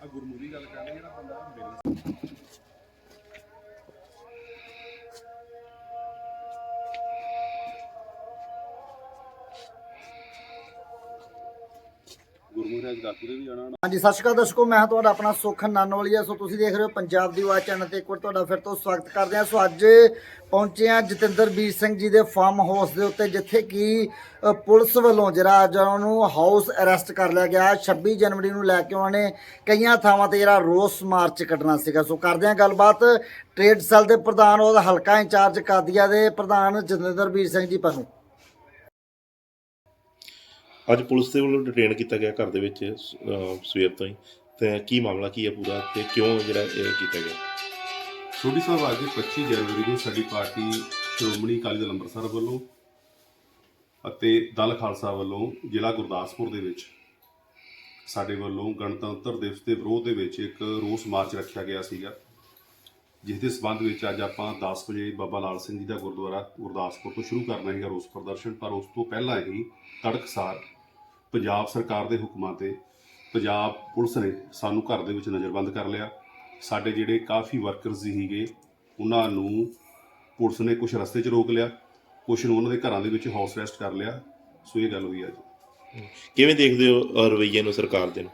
ਆ ਗੁਰਮੂਰੀ ਗੱਲ ਕਰਦੇ ਜਿਹੜਾ ਬੰਦਾ ਮਿਲ ਗੁਰਮੂਰੀ ਅੱਜ ਗਾਤੂਰੇ ਵੀ ਜਾਣਾ ਹਾਂਜੀ ਸਤਿ ਸ਼੍ਰੀ ਅਕਾਲ ਦਰਸ਼ਕੋ ਮੈਂ ਹਾਂ ਤੁਹਾਡਾ ਆਪਣਾ ਸੁਖ ਨਾਨੋਲੀਆ ਸੋ ਤੁਸੀਂ ਦੇਖ ਰਹੇ ਹੋ ਪੰਜਾਬ ਦੀ ਆਵਾਜ਼ ਚੈਨਲ ਤੇ। ਇੱਕ ਵਾਰ ਤੁਹਾਡਾ ਫਿਰ ਤੋਂ ਸਵਾਗਤ ਕਰਦੇ ਹਾਂ। ਸੋ ਅੱਜ ਪਹੁੰਚੇ ਹਾਂ ਜਤਿੰਦਰ ਵੀਰ ਸਿੰਘ ਜੀ ਦੇ ਫਾਰਮ ਹਾਊਸ ਦੇ ਉੱਤੇ ਜਿੱਥੇ ਕਿ ਅ, ਪੁਲਿਸ ਵੱਲੋਂ ਜਿਹੜਾ ਅੱਜ ਉਹਨਾਂ ਨੂੰ ਹਾਊਸ ਅਰੈਸਟ ਕਰ ਲਿਆ ਗਿਆ। 26 ਜਨਵਰੀ ਨੂੰ ਲੈ ਕੇ ਉਹਨਾਂ ਨੇ ਕਈਆਂ ਥਾਵਾਂ ਤੇ ਜਿਹੜਾ ਰੋਸ ਮਾਰਚ ਕੱਢਣਾ ਸੀਗਾ। ਸੋ ਕਰਦੇ ਹਾਂ ਗੱਲਬਾਤ। ਟ੍ਰੇਡ ਸੈੱਲ ਦੇ ਪ੍ਰਧਾਨ ਉਹਦਾ ਹਲਕਾ ਇੰਚਾਰਜ ਕਾਦੀਆ ਦੇ ਪ੍ਰਧਾਨ ਜਤਿੰਦਰ ਵੀਰ ਸਿੰਘ ਜੀ ਪੰਨੂ ਅੱਜ ਪੁਲਿਸ ਦੇ ਵੱਲੋਂ ਡਿਟੇਨ ਕੀਤਾ ਗਿਆ ਘਰ ਦੇ ਵਿੱਚ ਅਹ, ਸਵੇਰ ਤੋਂ ਹੀ। ਤੇ ਕੀ ਮਾਮਲਾ ਕੀ ਹੈ ਪੂਰਾ ਤੇ ਕਿਉਂ ਜਿਹੜਾ ਇਹ ਕੀਤਾ ਗਿਆ? ਸੋਢੀ ਸਾਹਿਬ ਅੱਜ 25 ਜਨਵਰੀ ਨੂੰ ਸਾਡੀ ਪਾਰਟੀ ਸ਼੍ਰੋਮਣੀ ਅਕਾਲੀ ਦਲ ਅੰਮ੍ਰਿਤਸਰ ਵੱਲੋਂ ਅਤੇ ਦਲ ਖਾਲਸਾ ਵੱਲੋਂ ਜ਼ਿਲ੍ਹਾ ਗੁਰਦਾਸਪੁਰ ਦੇ ਵਿੱਚ ਸਾਡੇ ਵੱਲੋਂ ਗਣਤੰਤਰ ਦਿਵਸ ਦੇ ਵਿਰੋਧ ਦੇ ਵਿੱਚ ਇੱਕ ਰੋਸ ਮਾਰਚ ਰੱਖਿਆ ਗਿਆ ਸੀਗਾ ਜਿਸ ਦੇ ਸਬੰਧ ਵਿੱਚ ਅੱਜ ਆਪਾਂ 10 ਵਜੇ ਬਾਬਾ ਲਾਲ ਸਿੰਘ ਜੀ ਦਾ ਗੁਰਦੁਆਰਾ ਗੁਰਦਾਸਪੁਰ ਤੋਂ ਸ਼ੁਰੂ ਕਰਨਾ ਹੈਗਾ ਰੋਸ ਪ੍ਰਦਰਸ਼ਨ ਪਰ ਉਸ ਤੋਂ ਪਹਿਲਾਂ ਹੀ ਤੜਕਸਾਰ ਪੰਜਾਬ ਸਰਕਾਰ ਦੇ ਹੁਕਮਾਂ ਤੇ ਪੰਜਾਬ ਪੁਲਿਸ ਨੇ ਸਾਨੂੰ ਘਰ ਦੇ ਵਿੱਚ ਨਜ਼ਰਬੰਦ ਕਰ ਲਿਆ। ਸਾਡੇ ਜਿਹੜੇ ਕਾਫੀ ਵਰਕਰਸ ਸੀਗੇ ਉਹਨਾਂ ਨੂੰ ਪੁਲਿਸ ਨੇ ਕੁਝ ਰਸਤੇ 'ਚ ਰੋਕ ਲਿਆ ਕੁਝ ਨੂੰ ਉਹਨਾਂ ਦੇ ਘਰਾਂ ਦੇ ਵਿੱਚ ਹਾਊਸ ਅਰੈਸਟ ਕਰ ਲਿਆ। ਸੋ ਇਹ ਗੱਲ ਹੋਈ ਅੱਜ ਕਿਵੇਂ ਦੇਖਦੇ ਹੋ ਰਵੱਈਏ ਨੂੰ ਸਰਕਾਰ ਦੇ ਨੂੰ?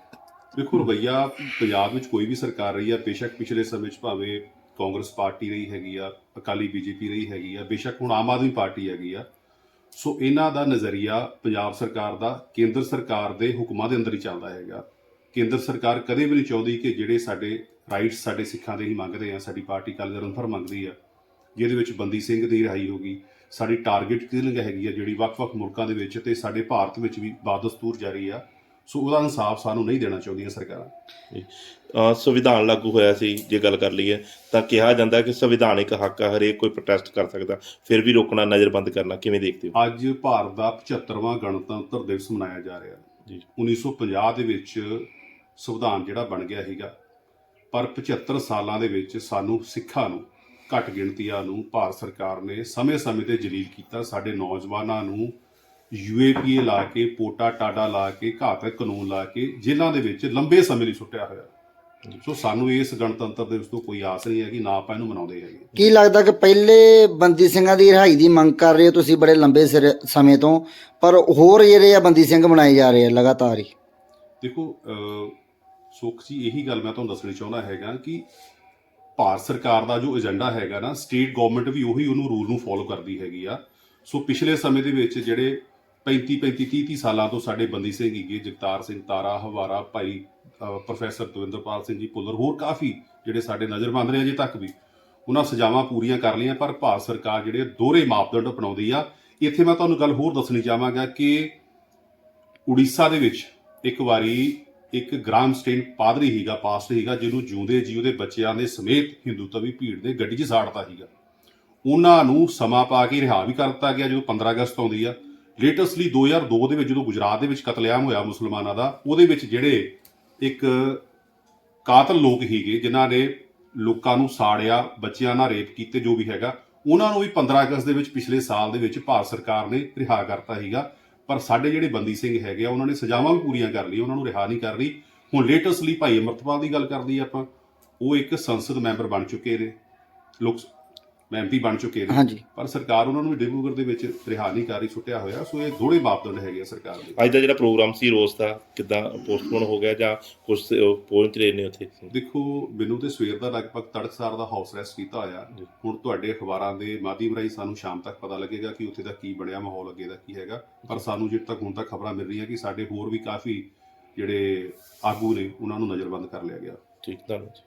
ਦੇਖੋ ਰਵਈਆ ਪੰਜਾਬ ਵਿੱਚ ਕੋਈ ਵੀ ਸਰਕਾਰ ਰਹੀ ਆ ਬੇਸ਼ੱਕ ਪਿਛਲੇ ਸਮੇਂ 'ਚ ਭਾਵੇਂ ਕਾਂਗਰਸ ਪਾਰਟੀ ਰਹੀ ਹੈਗੀ ਆ ਅਕਾਲੀ ਬੀਜੇਪੀ ਰਹੀ ਹੈਗੀ ਆ ਬੇਸ਼ੱਕ ਹੁਣ ਆਮ ਆਦਮੀ ਪਾਰਟੀ ਹੈਗੀ ਆ ਸੋ ਇਹਨਾਂ ਦਾ ਨਜ਼ਰੀਆ ਪੰਜਾਬ ਸਰਕਾਰ ਦਾ, ਕੇਂਦਰ ਸਰਕਾਰ ਦੇ ਹੁਕਮਾਂ ਦੇ ਅੰਦਰ ਹੀ ਚੱਲਦਾ ਹੈਗਾ। ਕੇਂਦਰ ਸਰਕਾਰ ਕਦੇ ਵੀ ਨਹੀਂ ਚਾਹੁੰਦੀ ਕਿ ਜਿਹੜੇ ਸਾਡੇ ਰਾਈਟਸ ਸਾਡੇ ਸਿੱਖਾਂ ਦੇ ਹੀ ਮੰਗਦੇ ਆ, ਸਾਡੀ ਪਾਰਟੀ ਕੱਲ੍ਹ ਰੰਫਰ ਮੰਗਦੀ ਆ, ਜਿਹਦੇ ਵਿੱਚ ਬੰਦੀ ਸਿੰਘ ਦੀ ਰਿਹਾਈ ਹੋ ਗਈ, ਸਾਡੀ ਟਾਰਗੇਟ ਕਿਲਿੰਗ ਹੈਗੀ ਆ, ਜਿਹੜੀ ਵੱਖ-ਵੱਖ ਮੁਲਕਾਂ ਦੇ ਵਿੱਚ ਤੇ ਸਾਡੇ ਭਾਰਤ ਵਿੱਚ ਵੀ ਬਾਦਸਤੂਰ ਜਾਰੀ ਆ। ਸੋ ਉਹਦਾ ਇਨਸਾਫ ਸਾਨੂੰ ਨਹੀਂ ਦੇਣਾ ਚਾਹੁੰਦੀਆਂ ਸਰਕਾਰਾਂ। ਅਹ, ਸੰਵਿਧਾਨ ਲਾਗੂ ਹੋਇਆ ਸੀ ਜੇ ਗੱਲ ਕਰ ਲਈਏ ਤਾਂ ਕਿਹਾ ਜਾਂਦਾ ਕਿ ਸੰਵਿਧਾਨਿਕ ਹੱਕ ਆ ਹਰੇਕ ਕੋਈ ਪ੍ਰੋਟੈਸਟ ਕਰ ਸਕਦਾ ਫਿਰ ਵੀ ਰੋਕਣਾ ਨਜ਼ਰਬੰਦ ਕਰਨਾ ਕਿਵੇਂ ਦੇਖਦੇ ਹੋ? ਅੱਜ ਭਾਰਤ ਦਾ 75ਵਾਂ ਗਣਤੰਤਰ ਦਿਵਸ ਮਨਾਇਆ ਜਾ ਰਿਹਾ। ਜੀ। 1950 ਦੇ ਵਿੱਚ ਸੰਵਿਧਾਨ ਜਿਹੜਾ ਬਣ ਗਿਆ ਸੀਗਾ ਪਰ 75 ਸਾਲਾਂ ਦੇ ਵਿੱਚ ਸਾਨੂੰ ਸਿੱਖਾਂ ਨੂੰ ਘੱਟ ਗਿਣਤੀਆਂ ਨੂੰ ਭਾਰਤ ਸਰਕਾਰ ਨੇ ਸਮੇਂ-ਸਮੇਂ ਤੇ ਜਲੀਲ ਕੀਤਾ ਸਾਡੇ ਨੌਜਵਾਨਾਂ ਨੂੰ ਯੂਏਪੀਏ ਲਾ ਕੇ ਪੋਟਾ ਟਾਡਾ ਲਾ ਕੇ ਘਾਤਕ ਕਾਨੂੰਨ ਲਾ ਕੇ ਜੇਲ੍ਹਾਂ ਦੇ ਵਿੱਚ ਲੰਬੇ ਸਮੇਂ ਲਈ ਸੁੱਟਿਆ ਹੋਇਆ। ਸੋ ਸਾਨੂੰ ਇਸ ਗਣਤੰਤਰ ਦਿਵਸ ਤੋਂ ਕੋਈ ਆਸ ਨਹੀਂ ਹੈ ਕਿ ਨਾ ਆਪਾਂ ਇਹਨੂੰ ਮਨਾਉਂਦੇ ਹੈਗੇ। ਕੀ ਲੱਗਦਾ ਕਿ ਪਹਿਲੇ ਬੰਦੀ ਸਿੰਘਾਂ ਦੀ ਰਿਹਾਈ ਦੀ ਮੰਗ ਕਰ ਰਹੇ ਹੋ ਤੁਸੀਂ ਬੜੇ ਲੰਬੇ ਸਿਰ- ਸਮੇਂ ਤੋਂ? ਪਰ ਹੋਰ ਜਿਹੜੇ ਆ ਬੰਦੀ ਸਿੰਘ ਬਣਾਏ ਜਾ ਰਹੇ ਆ ਲਗਾਤਾਰ ਹੀ। ਦੇਖੋ ਅਹ, ਸੁੱਖ ਜੀ ਇਹੀ ਗੱਲ ਮੈਂ ਤੁਹਾਨੂੰ ਦੱਸਣੀ ਚਾਹੁੰਦਾ ਹੈਗਾ ਕਿ ਭਾਰਤ ਸਰਕਾਰ ਦਾ ਜੋ ਏਜੰਡਾ ਹੈਗਾ ਨਾ ਸਟੇਟ ਗਵਰਨਮੈਂਟ ਵੀ ਉਹੀ ਉਹਨੂੰ ਰੂਲ ਨੂੰ ਫੋਲੋ ਕਰਦੀ ਹੈਗੀ ਆ। ਸੋ ਪਿਛਲੇ ਸਮੇਂ ਦੇ ਵਿੱਚ ਜਿਹੜੇ 35 35 30 30 ਸਾਲਾਂ ਤੋਂ ਸਾਡੇ ਬੰਦੀ ਸਿੰਘ ਹੀਗੇ ਜਗਤਾਰ ਸਿੰਘ, ਤਾਰਾ, ਹਵਾਰਾ, ਭਾਈ ਪ੍ਰੋਫੈਸਰ ਦਵਿੰਦਰਪਾਲ ਸਿੰਘ ਜੀ ਪੁੱਲਰ ਹੋਰ ਕਾਫੀ ਜਿਹੜੇ ਸਾਡੇ ਨਜ਼ਰਬੰਦ ਨੇ ਅਜੇ ਤੱਕ ਵੀ। ਉਹਨਾਂ ਸਜ਼ਾਵਾਂ ਪੂਰੀਆਂ ਕਰ ਲਈਆਂ, ਪਰ ਭਾਰਤ ਸਰਕਾਰ ਜਿਹੜੇ ਦੋਹਰੇ ਮਾਪਦੰਡ ਅਪਣਾਉਂਦੀ ਆ, ਇੱਥੇ ਮੈਂ ਤੁਹਾਨੂੰ ਗੱਲ ਹੋਰ ਦੱਸਣੀ ਚਾਹਾਂਗਾ ਕਿ ਉੜੀਸਾ ਦੇ ਵਿੱਚ ਇੱਕ ਵਾਰੀ ਇੱਕ ਗ੍ਰਾਮ ਸਟੇਨ ਪਾਦਰੀ ਹੀਗਾ ਪਾਸਟ ਹੀਗਾ ਜਿਹਨੂੰ ਜਿਉਂਦੇ ਜੀ ਉਹਦੇ ਬੱਚਿਆਂ ਦੇ ਸਮੇਤ ਹਿੰਦੂਤਵੀ ਭੀੜ ਨੇ ਗੱਡੀ 'ਚ ਸਾੜਤਾ ਹੀਗਾ ਉਹਨਾਂ ਨੂੰ ਸਮਾਂ ਪਾ ਕੇ ਰਿਹਾ ਵੀ ਕਰ ਦਿੱਤਾ ਗਿਆ, ਜਦੋਂ 15 ਅਗਸਤ ਆਉਂਦੀ ਆ। ਲੇਟੈਸਟਲੀ 2002 ਦੇ ਵਿੱਚ ਜਦੋਂ ਗੁਜਰਾਤ ਦੇ ਵਿੱਚ ਕਤਲੇਆਮ ਹੋਇਆ ਮੁਸਲਮਾਨਾਂ ਦਾ, ਉਹਦੇ ਵਿੱਚ ਜਿਹੜੇ ਇੱਕ ਕਾਤਲ ਲੋਕ ਹੀਗੇ ਜਿਨ੍ਹਾਂ ਨੇ ਲੋਕਾਂ ਨੂੰ ਸਾੜਿਆ, ਬੱਚਿਆਂ ਨਾਲ ਰੇਪ ਕੀਤੇ, ਜੋ ਵੀ ਹੈਗਾ, ਉਹਨਾਂ ਨੂੰ ਵੀ 15 ਅਗਸਤ ਦੇ ਵਿੱਚ ਪਿਛਲੇ ਸਾਲ ਦੇ ਵਿੱਚ ਭਾਰਤ ਸਰਕਾਰ ਨੇ ਰਿਹਾ ਕਰਤਾ ਹੀਗਾ ਪਰ ਸਾਡੇ ਜਿਹੜੇ ਬੰਦੀ ਸਿੰਘ ਹੈਗੇ ਆ, ਉਹਨਾਂ ਨੇ ਸਜ਼ਾਵਾਂ ਵੀ ਪੂਰੀਆਂ ਕਰ ਲਈ ਉਹਨਾਂ ਨੂੰ ਰਿਹਾ ਨਹੀਂ ਕਰ ਰਹੀ। ਹੁਣ ਲੇਟੈਸਟਲੀ ਭਾਈ ਅਮਰਤਪਾਲ ਦੀ ਗੱਲ ਕਰਦੀ ਆਪਾਂ, ਉਹ ਇੱਕ ਸੰਸਦ ਮੈਂਬਰ ਬਣ ਚੁੱਕੇ ਨੇ। ਲੋਕ ਐਮਪੀ ਬਣ ਚੁੱਕੇ ਨੇ। ਹਾਂਜੀ। ਪਰ ਸਰਕਾਰ ਉਹਨਾਂ ਨੂੰ ਡਿਬਰੂਗੜ੍ਹ ਦੇ ਵਿੱਚ ਰਿਹਾ ਨਹੀਂ ਕਰ ਰਹੀ ਛੁੱਟਿਆ ਹੋਇਆ। ਸੋ ਇਹ ਦੋੜੇ ਮਾਪਦੰਡ ਹੈਗੇ ਆ ਸਰਕਾਰ ਦੇ। ਅੱਜ ਦਾ ਜਿਹੜਾ ਪ੍ਰੋਗਰਾਮ ਸੀ ਰੋਜ਼ ਦਾ ਕਿਦਾਂ ਪੋਸਟਪੋਨ ਹੋ ਗਿਆ ਜਾਂ ਕੁਝ ਪਹੁੰਚ ਰਹੇ ਨੇ ਉੱਥੇ? ਦੇਖੋ ਮੈਨੂੰ ਤੇ ਸਵੇਰ ਦਾ ਲਗਭਗ ਤੜਕਸਾਰ ਦਾ ਹਾਊਸ ਅਰੈਸਟ ਕੀਤਾ ਹੋਇਆ। ਹੁਣ ਤੁਹਾਡੇ ਅਖਬਾਰਾਂ ਦੇ ਮਾਧਿਅਮ ਰਾਹੀਂ ਸਾਨੂੰ ਸ਼ਾਮ ਤੱਕ ਪਤਾ ਲੱਗੇਗਾ ਕਿ ਉੱਥੇ ਦਾ ਕੀ ਬਣਿਆ ਮਾਹੌਲ ਅੱਗੇ ਦਾ ਕੀ ਹੈਗਾ। ਪਰ ਸਾਨੂੰ ਜਿੱਥੇ ਤੱਕ ਹੁਣ ਤੱਕ ਖਬਰਾਂ ਮਿਲ ਰਹੀਆਂ ਕਿ ਸਾਡੇ ਹੋਰ ਵੀ ਕਾਫੀ ਜਿਹੜੇ ਆਗੂ ਨੇ ਉਹਨਾਂ ਨੂੰ ਨਜ਼ਰਬੰਦ ਕਰ ਲਿਆ ਗਿਆ। ਠੀਕ ਧੰਨਵਾਦ